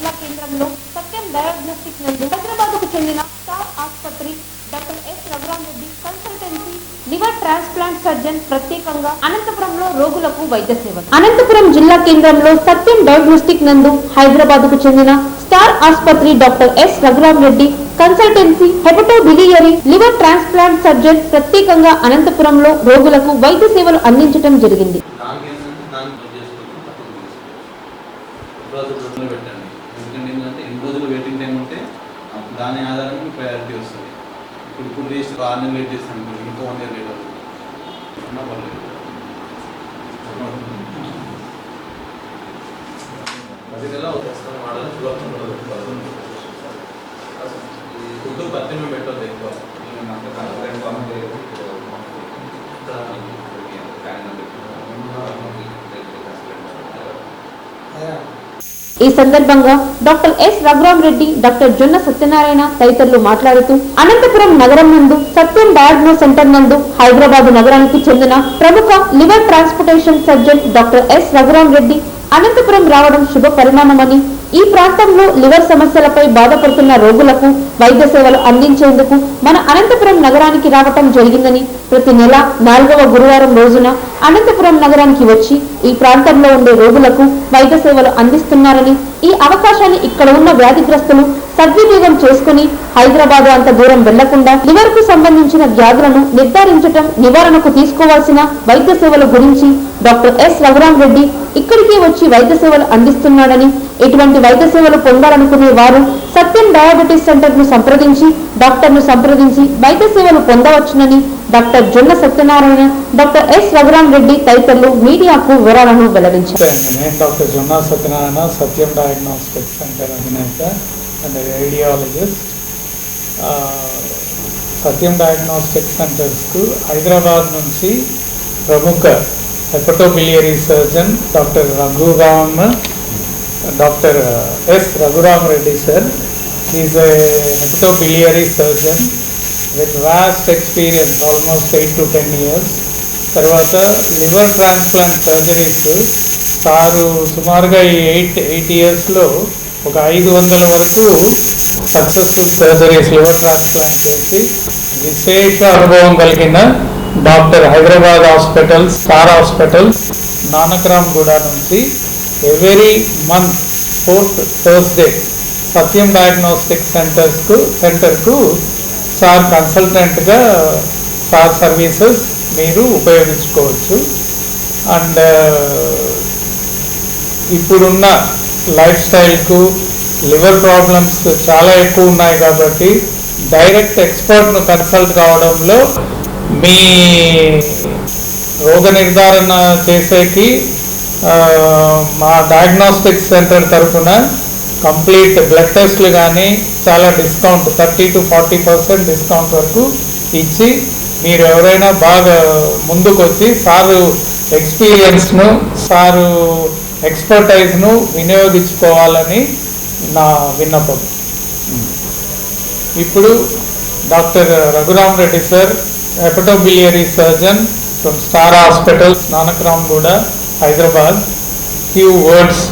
జిల్లా కేంద్రంలో సత్యం డయాగ్నోస్టిక్ నందు హైదరాబాద్కు చెందిన స్టార్ ఆసుపత్రి doctor S. Raghuram Reddy consultancy liver transplant surgeon ప్రత్యేకంగా అనంతపురంలో రోగులకు వైద్య సేవలు. అనంతపురం జిల్లా కేంద్రంలో సత్యం డయాగ్నోస్టిక్ నందు హైదరాబాద్కు చెందిన స్టార్ ఆసుపత్రి doctor S. Raghuram Reddy consultancy hepatobiliary liver transplant surgeon ప్రత్యేకంగా అనంతపురంలో రోగులకు వైద్య సేవలు అందించడం జరిగింది. దాని ఆధారంగా మీకు ప్రయారిటీ వస్తుంది. ఇప్పుడు ఇప్పుడు చేసి ఆరు నెలలు లేట్ చేస్తాను ఇప్పుడు ఇంకో వన్ ఇయర్ లేట్ అవుతుంది పర్లేదు. ప్రతి నెల వస్తాను మోడల్ ఈ ఫుడ్ ఈ సందర్భంగా doctor S Raghuram Reddy doctor Jonna Satyanarayana తదితరులు మాట్లాడుతూ అనంతపురం నగరం నందు సత్యం డయాగ్నో సెంటర్ నందు హైదరాబాద్ నగరానికి చెందిన ప్రముఖ liver transportation surgeon doctor S Raghuram Reddy Anantapuram రావడం శుభ పరిణామమని ఈ ప్రాంతంలో లివర్ సమస్యలపై బాధపడుతున్న రోగులకు వైద్య సేవలు అందించేందుకు మన అనంతపురం నగరానికి రావటం జరిగిందని ప్రతి నెల నాలుగవ గురువారం రోజున అనంతపురం నగరానికి వచ్చి ఈ ప్రాంతంలో ఉండే రోగులకు వైద్య సేవలు అందిస్తున్నారని ఈ అవకాశాన్ని ఇక్కడ ఉన్న వ్యాధిగ్రస్తులు సద్వినియోగం చేసుకుని హైదరాబాద్ అంత దూరం వెళ్ళకుండా లివర్కు సంబంధించిన వ్యాధులను నిర్ధారించటం నివారణకు తీసుకోవాల్సిన వైద్య సేవల గురించి డాక్టర్ ఎస్ రఘురామ్ రెడ్డి ఇక్కడికే వచ్చి వైద్య సేవలు అందిస్తున్నాడని ఇటువంటి వైద్య సేవలు పొందాలనుకునే వారు సత్యం డయాబెటీస్ సెంటర్ను సంప్రదించి డాక్టర్ను సంప్రదించి వైద్య సేవలు పొందవచ్చునని doctor Jonna Satyanarayana doctor S Raghuram Reddy తదితరులు మీడియాకు వివరాలను వెల్లడించారు. నేను doctor Jonna Satyanarayana Satyam diagnostic centre అధినేత. అండ్ రేడియాలజిస్ట్ సత్యం డయాగ్నోస్టిక్ సెంటర్స్కు హైదరాబాద్ నుంచి ప్రముఖ hepatobiliary surgeon doctor Raghuram doctor S Raghuram Reddy sir is a hepatobiliary surgeon with vast experience almost eight to ten years తర్వాత లివర్ ట్రాన్స్ప్లాంట్ సర్జరీస్ సారు సుమారుగా ఈ eight eight ఇయర్స్లో ఒక ఐదు వందల వరకు సక్సెస్ఫుల్ సర్జరీస్ లివర్ ట్రాన్స్ప్లాంట్ చేసి విశేష అనుభవం కలిగిన doctor Hyderabad hospital star hospital Nanakramguda నుంచి every month fourth Thursday Satyam diagnostic సెంటర్స్కు సెంటర్కు సార్ కన్సల్టెంట్గా సార్ సర్వీసెస్ మీరు ఉపయోగించుకోవచ్చు. అండ్ uh, ఇప్పుడున్న లైఫ్ స్టైల్కు లివర్ ప్రాబ్లమ్స్ చాలా ఎక్కువ ఉన్నాయి కాబట్టి డైరెక్ట్ ఎక్స్పర్ట్ను కన్సల్ట్ కావడంలో మీ రోగ నిర్ధారణ చేసేకి మా డయాగ్నోస్టిక్ సెంటర్ తరఫున కంప్లీట్ బ్లడ్ టెస్ట్లు కానీ చాలా discount thirty to forty percent discount వరకు ఇచ్చి మీరు ఎవరైనా బాగా ముందుకు వచ్చి సారు ఎక్స్పీరియన్స్ను సారు ఎక్స్పర్టైజ్ను వినియోగించుకోవాలని నా విన్నపం. ఇప్పుడు doctor Raghuram Reddy sir hepatobiliary surgeon from star hospital Nanakramguda Hyderabad. Few words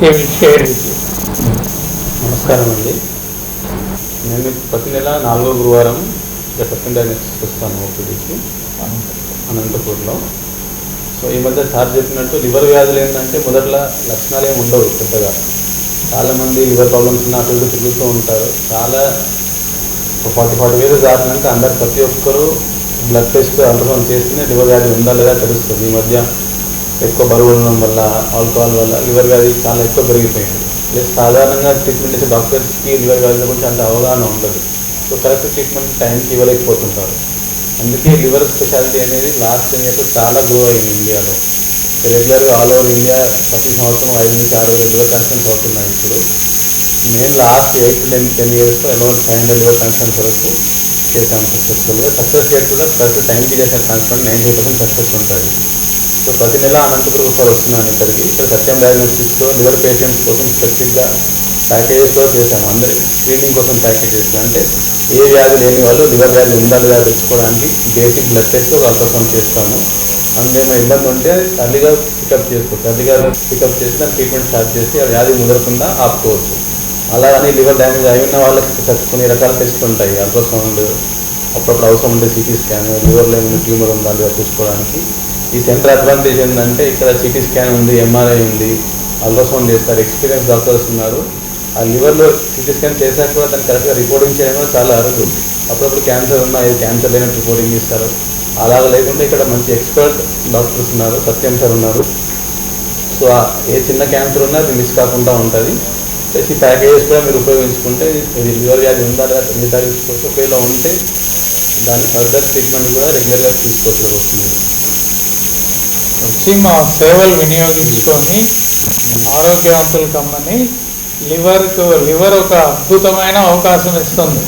they will share with you నమస్కారం అండి. నేను ప్రతి నెల నాలుగో గురువారం సత్యం డయాగ్నోస్టిక్స్ వస్తాను ఓపీడీకి అనంతపూర్లో సో ఈ మధ్య సార్ చెప్పినట్టు లివర్ వ్యాధులు ఏంటంటే మొదట్లో లక్షణాలు ఏమి ఉండవు పెద్దగా. చాలామంది లివర్ ప్రాబ్లమ్స్ ఉన్న అటు తిరుగుతూ ఉంటారు. చాలా ఫార్టీ ఫార్టీ వేలు దాటినాక అందరు ప్రతి ఒక్కరూ బ్లడ్ టెస్ట్ అల్ట్రాసౌండ్ చేస్తేనే లివర్ వ్యాధి ఉందా లేదా తెలుస్తుంది. ఈ మధ్య ఎక్కువ బరువు ఉండడం వల్ల ఆల్కహాల్ వల్ల లివర్ వ్యాధి చాలా ఎక్కువ పెరిగిపోయింది. ప్లస్ సాధారణంగా ట్రీట్మెంట్ చేసే డాక్టర్స్కి లివర్ వ్యాధి గురించి అంత అవగాహన ఉండదు. సో కరెక్ట్ ట్రీట్మెంట్ టైంకి ఇవ్వలేకపోతుంటారు. అందుకే లివర్ స్పెషాలిటీ అనేది లాస్ట్ టెన్ ఇయర్స్ చాలా గ్రో అయింది ఇండియాలో. రెగ్యులర్గా ఆల్ ఓవర్ ఇండియా ప్రతి సంవత్సరం ఐదు నుంచి ఆరు వేల లివర్ కన్సల్ట్స్ అవుతున్నాయి ఇప్పుడు. నేను లాస్ట్ ఎయిట్ టెన్ టెన్ ఇయర్స్లో about five hundred liver consults వరకు చేశాను సక్సెస్ఫుల్గా సక్సెస్ రేట్ కూడా కరెక్ట్ టైంకి చేసిన ట్రాన్స్ప్లాంట్ నైంటీ పర్సెంట్ సక్సెస్ ఉంటుంది. సో ప్రతి నెల అనంతపురం ఒకసారి వస్తున్నాను ఇక్కడికి ఇక్కడ సత్యం డయాగ్నోస్టిక్స్లో లివర్ పేషెంట్స్ కోసం స్పెసిఫిక్గా ప్యాకేజెస్లో చేసాము అందరికి స్క్రీనింగ్ కోసం ప్యాకేజెస్ అంటే ఏ వ్యాధి లేని వాళ్ళు లివర్ వ్యాధి ఉందా లేదా తెచ్చుకోవడానికి బేసిక్ బ్లడ్ టెస్ట్ ఒక అల్ట్రాసౌండ్ చేస్తాము అందులో ఇబ్బంది ఉంటే అర్లీగా పికప్ చేసుకోవచ్చు అర్లీగా పికప్ చేసి దాని ట్రీట్మెంట్ స్టార్ట్ చేసి ఆ వ్యాధి ముదరకుండా ఆపుకోవచ్చు. అలాగని లివర్ డ్యామేజ్ అయి ఉన్న వాళ్ళకి కొన్ని రకాల టెస్ట్లు ఉంటాయి. అల్ట్రాసౌండ్ అప్పుడప్పుడు అవసరం ఉంటే సిటీ స్కాన్ లివర్లో ఏమైనా ట్యూమర్ ఉందా లేదా చూసుకోవడానికి. ఈ సెంటర్ అడ్వాంటేజ్ ఏంటంటే ఇక్కడ సిటీ స్కాన్ ఉంది ఎంఆర్ఐ ఉంది. అల్ట్రాసౌండ్ చేస్తారు. ఎక్స్పీరియన్స్ డాక్టర్స్ ఉన్నారు. ఆ లివర్లో సిటీ స్కాన్ చేశాక కూడా దాన్ని కరెక్ట్గా రిపోర్టింగ్ చేయడం కూడా చాలా అరుదు. అప్పుడప్పుడు క్యాన్సర్ ఉన్నా ఇది క్యాన్సర్ లేనట్టు రిపోర్టింగ్ ఇస్తారు అలాగ లేకుండా ఇక్కడ మంచి ఎక్స్పర్ట్ డాక్టర్స్ ఉన్నారు సత్యం సార్ ఉన్నారు. సో ఏ చిన్న క్యాన్సర్ ఉన్నా అది మిస్ కాకుండా ఉంటుంది. ప్లస్ ఈ ప్యాకేజెస్ కూడా మీరు ఉపయోగించుకుంటే ఇది లివర్ వ్యాధి ఉందా లేదా నిర్ధారించుకోవచ్చు ఒకవేళ ఉంటే దాని ఫర్దర్ ట్రీట్మెంట్ కూడా రెగ్యులర్గా తీసుకోవచ్చు వస్తుంది వచ్చి మా సేవలు వినియోగించుకొని ఆరోగ్యవంతులు కమ్మని లివర్కు లివర్ ఒక అద్భుతమైన అవకాశం ఇస్తుంది.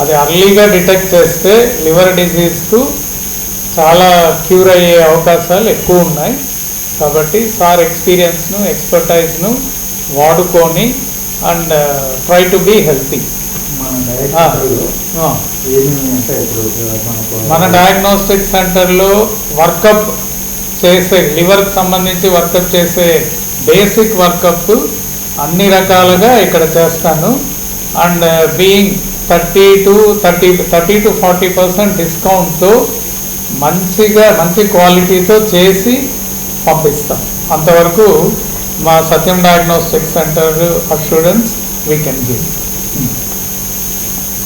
అది అర్లీగా డిటెక్ట్ చేస్తే లివర్ డిసీజ్కు చాలా క్యూర్ అయ్యే అవకాశాలు ఎక్కువ ఉన్నాయి. కాబట్టి సార్ ఎక్స్పీరియన్స్ను ఎక్స్పర్టైజ్ను వాడుకొని and try to be healthy మన డయాగ్నోస్టిక్ సెంటర్లో వర్కప్ చేసే లివర్కి సంబంధించి వర్కప్ చేసే బేసిక్ వర్కప్ అన్ని రకాలుగా ఇక్కడ చేస్తాను. And being thirty to thirty thirty to forty percent డిస్కౌంట్తో మంచిగా మంచి క్వాలిటీతో చేసి పంపిస్తాం. అంతవరకు మా Satyam diagnostic centre assurance we can give